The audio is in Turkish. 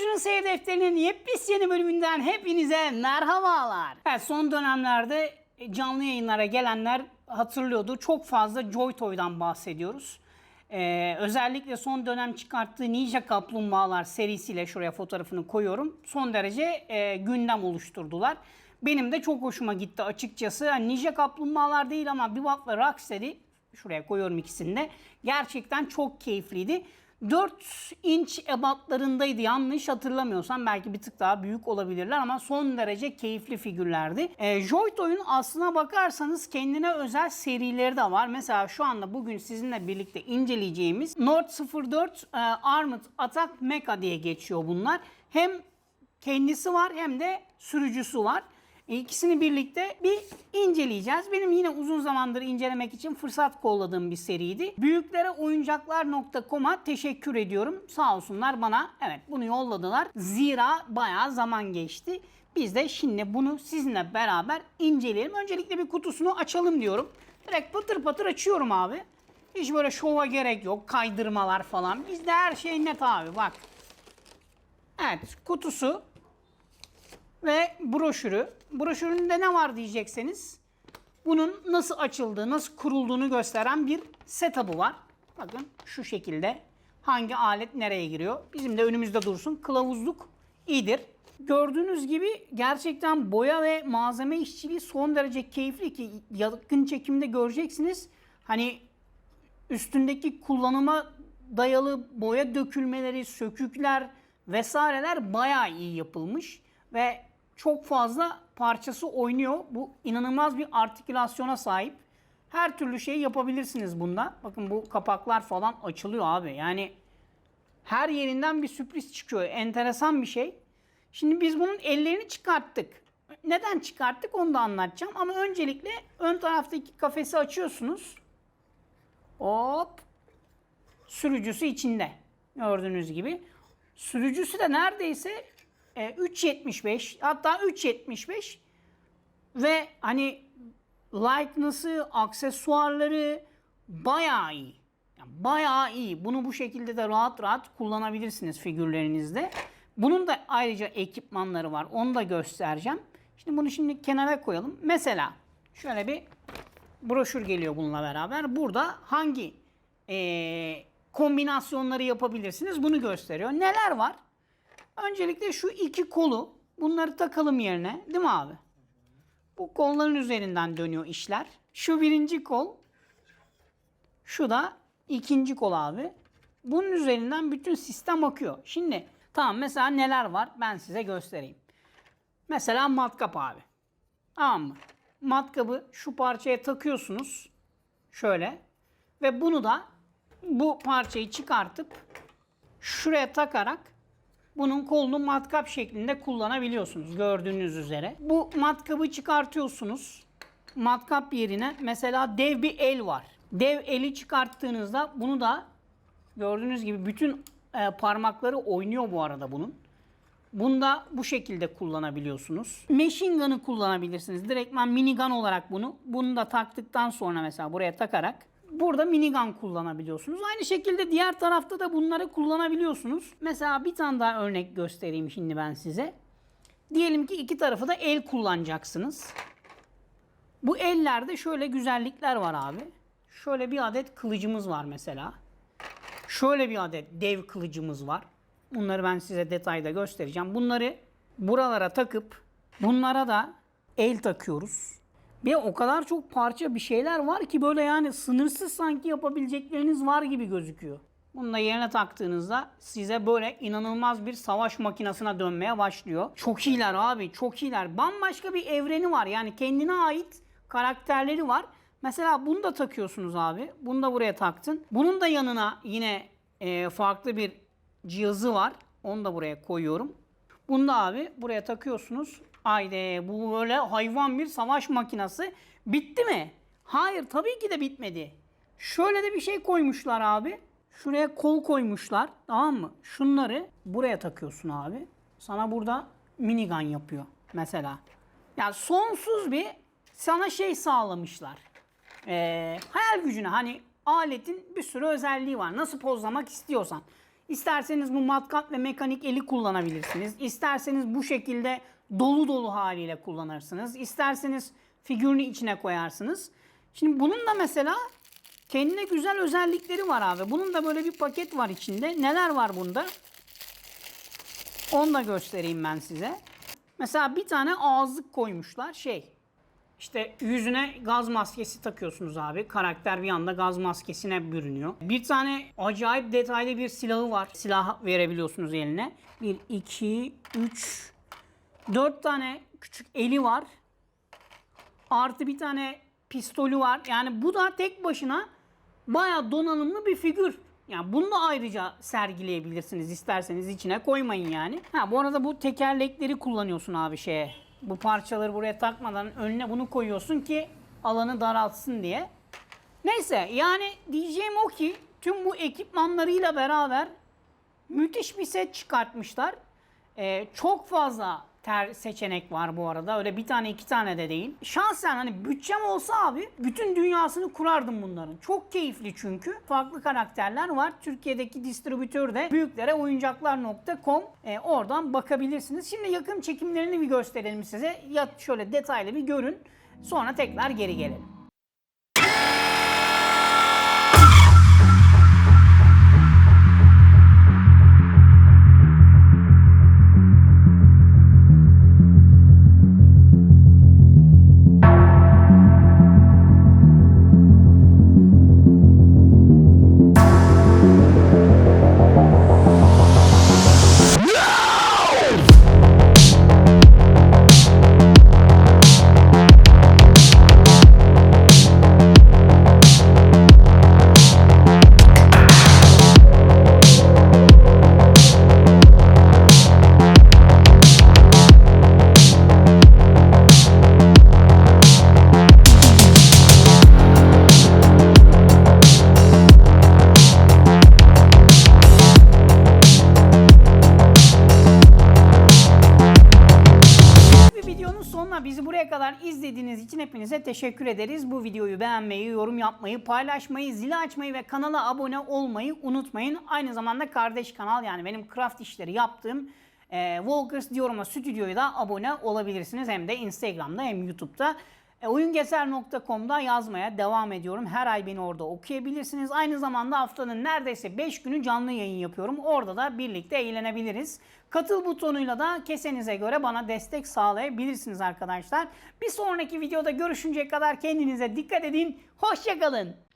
Teknolojinin seyir defterinin yepyeni yeni bölümünden hepinize merhabalar. Evet son dönemlerde canlı yayınlara gelenler hatırlıyordu. Çok fazla Joy Toy'dan bahsediyoruz. Ee, özellikle son dönem çıkarttığı Ninja Kaplumbağalar serisiyle şuraya fotoğrafını koyuyorum. Son derece e, gündem oluşturdular. Benim de çok hoşuma gitti açıkçası. Yani Ninja Kaplumbağalar değil ama Bebop ve Rocksteady şuraya koyuyorum ikisini de. Gerçekten çok keyifliydi. 4 inç ebatlarındaydı yanlış hatırlamıyorsam belki bir tık daha büyük olabilirler ama son derece keyifli figürlerdi. E, Joy-Toy'un aslına bakarsanız kendine özel serileri de var. Mesela şu anda bugün sizinle birlikte inceleyeceğimiz Nord 04 e, Armored Attack Mecha diye geçiyor bunlar. Hem kendisi var hem de sürücüsü var. İkisini birlikte bir inceleyeceğiz. Benim yine uzun zamandır incelemek için fırsat kolladığım bir seriydi. Büyüklere oyuncaklar.com'a teşekkür ediyorum. Sağ olsunlar bana evet bunu yolladılar. Zira bayağı zaman geçti. Biz de şimdi bunu sizinle beraber inceleyelim. Öncelikle bir kutusunu açalım diyorum. Direkt patır patır açıyorum abi. Hiç böyle şova gerek yok. Kaydırmalar falan. Bizde her şey net abi bak. Evet kutusu ve broşürü. Broşüründe ne var diyecekseniz bunun nasıl açıldığı, nasıl kurulduğunu gösteren bir setup'ı var. Bakın şu şekilde hangi alet nereye giriyor. Bizim de önümüzde dursun. Kılavuzluk iyidir. Gördüğünüz gibi gerçekten boya ve malzeme işçiliği son derece keyifli ki yakın çekimde göreceksiniz. Hani üstündeki kullanıma dayalı boya dökülmeleri, sökükler vesaireler bayağı iyi yapılmış ve çok fazla parçası oynuyor. Bu inanılmaz bir artikülasyona sahip. Her türlü şeyi yapabilirsiniz bunda. Bakın bu kapaklar falan açılıyor abi. Yani her yerinden bir sürpriz çıkıyor. Enteresan bir şey. Şimdi biz bunun ellerini çıkarttık. Neden çıkarttık onu da anlatacağım. Ama öncelikle ön taraftaki kafesi açıyorsunuz. Hop. Sürücüsü içinde. Gördüğünüz gibi. Sürücüsü de neredeyse e, 3.75 hatta 3.75 ve hani like'nası, aksesuarları bayağı iyi. Yani bayağı iyi. Bunu bu şekilde de rahat rahat kullanabilirsiniz figürlerinizde. Bunun da ayrıca ekipmanları var. Onu da göstereceğim. Şimdi bunu şimdi kenara koyalım. Mesela şöyle bir broşür geliyor bununla beraber. Burada hangi eee, kombinasyonları yapabilirsiniz bunu gösteriyor. Neler var? Öncelikle şu iki kolu bunları takalım yerine. Değil mi abi? Bu kolların üzerinden dönüyor işler. Şu birinci kol. Şu da ikinci kol abi. Bunun üzerinden bütün sistem akıyor. Şimdi tamam mesela neler var ben size göstereyim. Mesela matkap abi. Tamam mı? Matkabı şu parçaya takıyorsunuz. Şöyle. Ve bunu da bu parçayı çıkartıp şuraya takarak bunun kolunu matkap şeklinde kullanabiliyorsunuz gördüğünüz üzere. Bu matkabı çıkartıyorsunuz. Matkap yerine mesela dev bir el var. Dev eli çıkarttığınızda bunu da gördüğünüz gibi bütün e, parmakları oynuyor bu arada bunun. Bunu da bu şekilde kullanabiliyorsunuz. Machine gun'ı kullanabilirsiniz. Direktman minigun olarak bunu. Bunu da taktıktan sonra mesela buraya takarak burada minigun kullanabiliyorsunuz. Aynı şekilde diğer tarafta da bunları kullanabiliyorsunuz. Mesela bir tane daha örnek göstereyim şimdi ben size. Diyelim ki iki tarafı da el kullanacaksınız. Bu ellerde şöyle güzellikler var abi. Şöyle bir adet kılıcımız var mesela. Şöyle bir adet dev kılıcımız var. Bunları ben size detayda göstereceğim. Bunları buralara takıp bunlara da el takıyoruz. Ve o kadar çok parça bir şeyler var ki böyle yani sınırsız sanki yapabilecekleriniz var gibi gözüküyor. Bunu da yerine taktığınızda size böyle inanılmaz bir savaş makinesine dönmeye başlıyor. Çok iyiler abi çok iyiler. Bambaşka bir evreni var yani kendine ait karakterleri var. Mesela bunu da takıyorsunuz abi. Bunu da buraya taktın. Bunun da yanına yine e, farklı bir cihazı var. Onu da buraya koyuyorum. Bunu da abi buraya takıyorsunuz. Haydi bu böyle hayvan bir savaş makinesi. Bitti mi? Hayır tabii ki de bitmedi. Şöyle de bir şey koymuşlar abi. Şuraya kol koymuşlar. Tamam mı? Şunları buraya takıyorsun abi. Sana burada minigun yapıyor mesela. Yani sonsuz bir sana şey sağlamışlar. Ee, hayal gücüne hani aletin bir sürü özelliği var. Nasıl pozlamak istiyorsan. İsterseniz bu matkap ve mekanik eli kullanabilirsiniz. İsterseniz bu şekilde dolu dolu haliyle kullanırsınız. İsterseniz figürünü içine koyarsınız. Şimdi bunun da mesela kendine güzel özellikleri var abi. Bunun da böyle bir paket var içinde. Neler var bunda? Onu da göstereyim ben size. Mesela bir tane ağızlık koymuşlar. Şey işte yüzüne gaz maskesi takıyorsunuz abi. Karakter bir anda gaz maskesine bürünüyor. Bir tane acayip detaylı bir silahı var. Silah verebiliyorsunuz eline. 1, 2, 3, 4 tane küçük eli var. Artı bir tane pistolü var. Yani bu da tek başına bayağı donanımlı bir figür. Yani bunu da ayrıca sergileyebilirsiniz isterseniz içine koymayın yani. Ha bu arada bu tekerlekleri kullanıyorsun abi şeye. Bu parçaları buraya takmadan önüne bunu koyuyorsun ki alanı daraltsın diye. Neyse yani diyeceğim o ki tüm bu ekipmanlarıyla beraber müthiş bir set çıkartmışlar. Ee, çok fazla ter seçenek var bu arada. Öyle bir tane iki tane de değil. Şahsen hani bütçem olsa abi bütün dünyasını kurardım bunların. Çok keyifli çünkü. Farklı karakterler var. Türkiye'deki distribütör de büyüklere oyuncaklar.com Ee, oradan bakabilirsiniz. Şimdi yakın çekimlerini bir gösterelim size. Ya şöyle detaylı bir görün. Sonra tekrar geri gelelim. Bizi buraya kadar izlediğiniz için hepinize teşekkür ederiz. Bu videoyu beğenmeyi, yorum yapmayı, paylaşmayı, zili açmayı ve kanala abone olmayı unutmayın. Aynı zamanda kardeş kanal yani benim craft işleri yaptığım e, Walkers Diorama Stüdyo'ya da abone olabilirsiniz. Hem de Instagram'da hem YouTube'da. E, oyungeser.com'da yazmaya devam ediyorum. Her ay beni orada okuyabilirsiniz. Aynı zamanda haftanın neredeyse 5 günü canlı yayın yapıyorum. Orada da birlikte eğlenebiliriz. Katıl butonuyla da kesenize göre bana destek sağlayabilirsiniz arkadaşlar. Bir sonraki videoda görüşünceye kadar kendinize dikkat edin. Hoşçakalın.